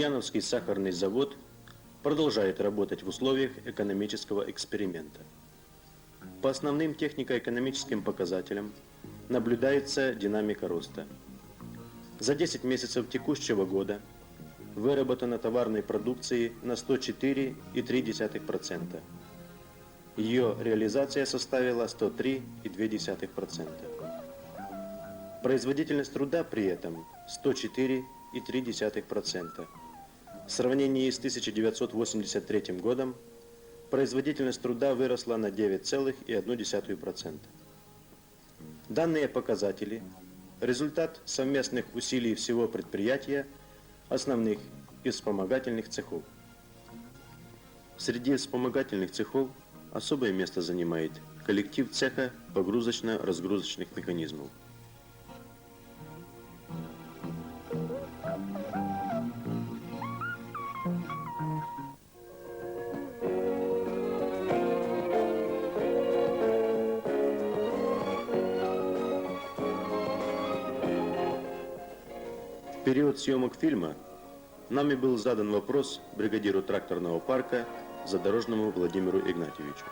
Ульяновский сахарный завод продолжает работать в условиях экономического эксперимента. По основным технико-экономическим показателям наблюдается динамика роста. За 10 месяцев текущего года выработано товарной продукции на 104,3%. Ее реализация составила 103,2%. Производительность труда при этом 104,3%. В сравнении с 1983 годом производительность труда выросла на 9,1%. Данные показатели – результат совместных усилий всего предприятия, основных и вспомогательных цехов. Среди вспомогательных цехов особое место занимает коллектив цеха погрузочно-разгрузочных механизмов. период съемок фильма нами был задан вопрос бригадиру тракторного парка Задорожному Владимиру Игнатьевичу.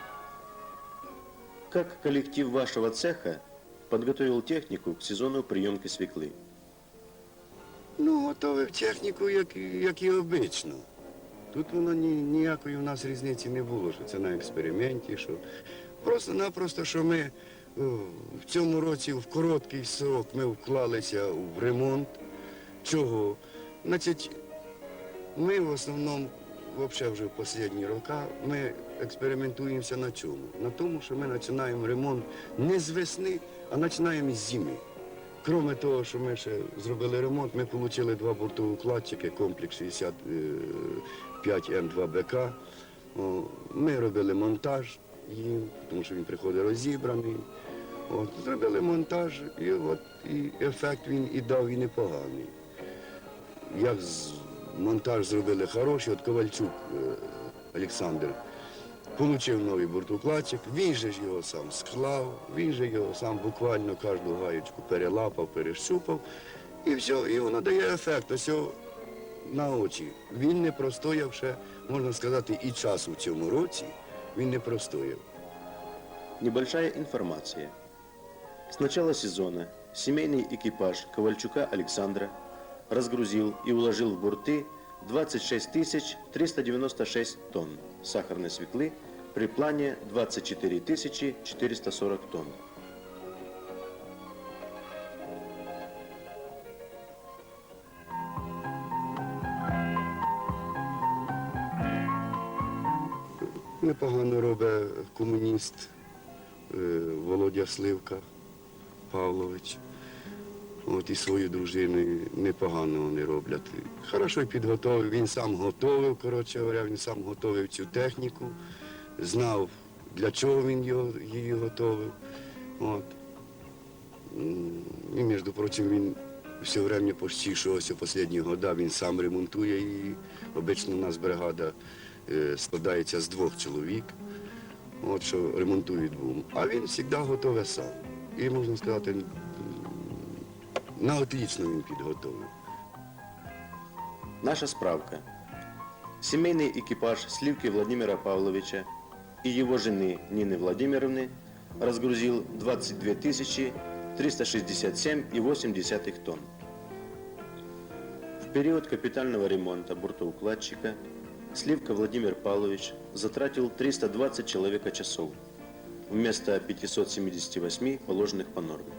Как коллектив вашего цеха подготовил технику к сезону приемки свеклы? Ну, готовив техніку, як, як і обично. Тут воно ні, ніякої в нас різниці не було, що це на експерименті, що просто-напросто, що ми о, в цьому році в короткий срок ми вклалися в ремонт. Чого? Значить, ми в основному, взагалі вже в останні роки, ми експериментуємося на чому? На тому, що ми починаємо ремонт не з весни, а починаємо з зими. Кроме того, що ми ще зробили ремонт, ми отримали два бортоукладчики, комплекс 65 М2БК. Ми робили монтаж їм, тому що він приходить розібраний. От, зробили монтаж, і от і ефект він і дав і непоганий. Як монтаж зробили хороший, от Ковальчук е, Олександр Получив новий бортукладчик, він же ж його сам склав, він же його сам буквально кожну гаєчку перелапав, перещупав. І все, і воно дає ефект. Ось на очі. Він не простояв ще, можна сказати, і часу в цьому році. Він не простояв. Небольшая информация. С начала сезона семейный экипаж Ковальчука Александра разгрузил и уложил в бурты 26 396 тонн сахарной свеклы при плане 24 440 тонн. Непогано робить комуніст е, Володя Сливка Павлович. От і свою дружину непогано вони роблять. Хорошо підготовив, він сам готовив, коротше говоря, він сам готовив цю техніку, знав, для чого він його, її готовив. От. І, між прочим, він все время почти останні года він сам ремонтує її. Обично у нас бригада е, складається з двох чоловік, от що ремонтують бум. А він завжди готовий сам. І можна сказати, на отлично він підготовив. Наша справка. Семейный экипаж Сливки Владимира Павловича и его жены Нины Владимировны разгрузил 22 367,8 тонн. В период капитального ремонта бортоукладчика Сливка Владимир Павлович затратил 320 человека-часов вместо 578 положенных по норме.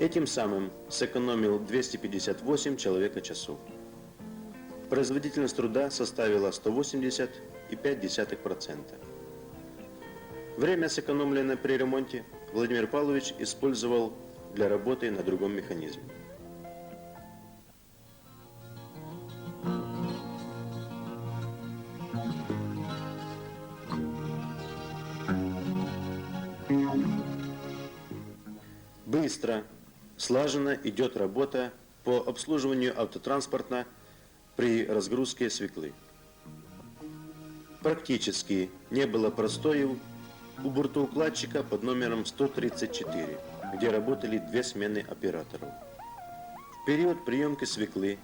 Этим самым сэкономил 258 человека-часов. Производительность труда составила 180,5%. Время, сэкономленное при ремонте, Владимир Павлович использовал для работы на другом механизме. Быстро, слаженно идет работа по обслуживанию автотранспорта при разгрузке свеклы. Практически не было простоев у бортоукладчика под номером 134, где работали две смены операторов. В период приемки свеклы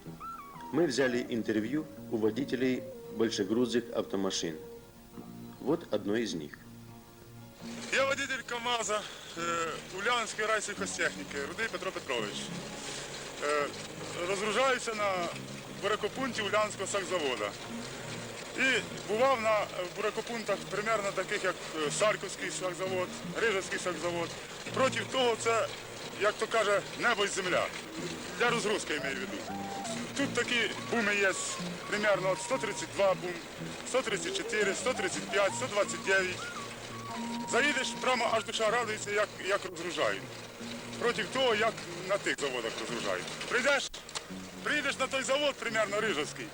мы взяли интервью у водителей большегрузных автомашин. Вот одно из них. Я водитель КАМАЗа Улянської райсільхозтехніки, Рудий Петро Петрович. Е, Розгружаюся на бурекопункті Улянського сакзавода. І бував на е, бурекопунктах примерно таких, як е, Сарківський сакзавод, Рижацький сакзавод. Проти того це, як то каже, небо і земля. Для розгрузки я маю в виду. Тут такі буми є, примерно 132 бум, 134, 135, 129. Заїдеш прямо аж душа радується, як, як розгружають. Проти того, як на тих заводах розгружають. Прийдеш, приїдеш на той завод, примерно Рижовський,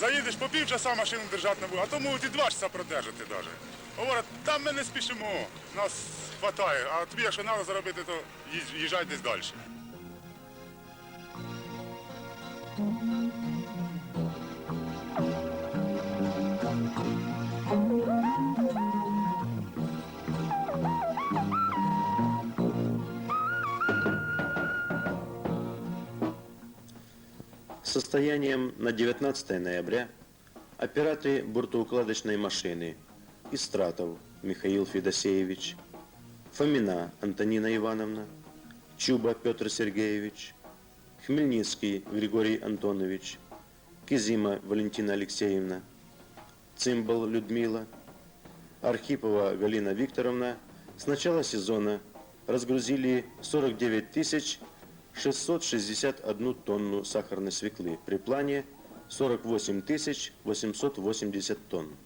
заїдеш по півчаса машину держати не буде, а то можуть і два часа продержати навіть. Говорять, там ми не спішимо, нас хватає, а тобі, якщо треба заробити, то їжджай десь далі. Состоянием на 19 ноября операторы бортоукладочной машины Истратов Михаил Федосеевич, Фомина Антонина Ивановна, Чуба Петр Сергеевич, Хмельницкий Григорий Антонович, Кизима Валентина Алексеевна, Цимбал Людмила, Архипова Галина Викторовна. С начала сезона разгрузили 49 тысяч 661 тонну сахарной свеклы при плане 48 тысяч 880 тонн.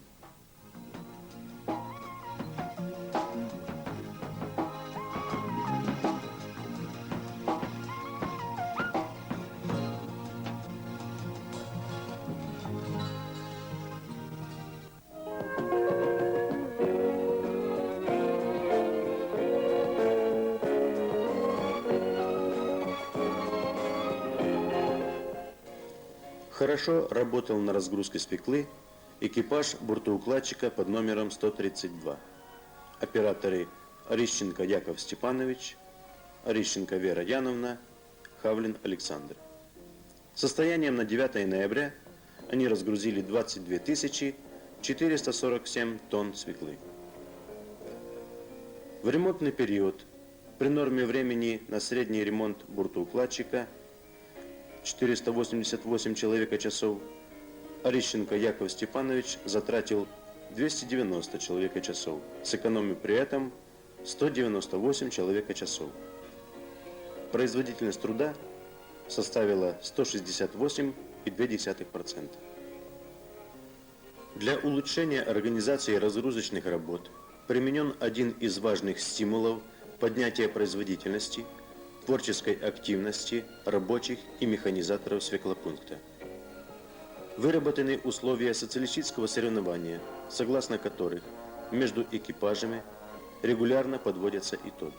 Хорошо работал на разгрузке свеклы экипаж бортоукладчика под номером 132. Операторы Орищенко Яков Степанович, Орищенко Вера Яновна, Хавлин Александр. Состоянием на 9 ноября они разгрузили 22 тысячи 447 тонн свеклы. В ремонтный период при норме времени на средний ремонт бортоукладчика 488 человека часов, Орищенко Яков Степанович затратил 290 человека часов, сэкономив при этом 198 человека часов. Производительность труда составила 168,2%. Для улучшения организации разгрузочных работ применен один из важных стимулов поднятия производительности, творческой активности рабочих и механизаторов свеклопункта. Выработаны условия социалистического соревнования, согласно которых между экипажами регулярно подводятся итоги.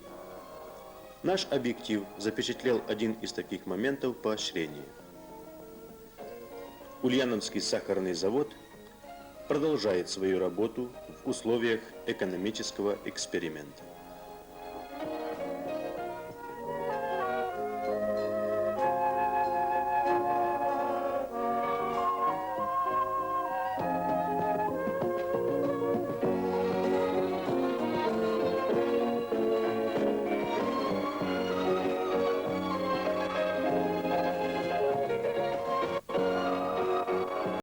Наш объектив запечатлел один из таких моментов поощрения. Ульяновский сахарный завод продолжает свою работу в условиях экономического эксперимента.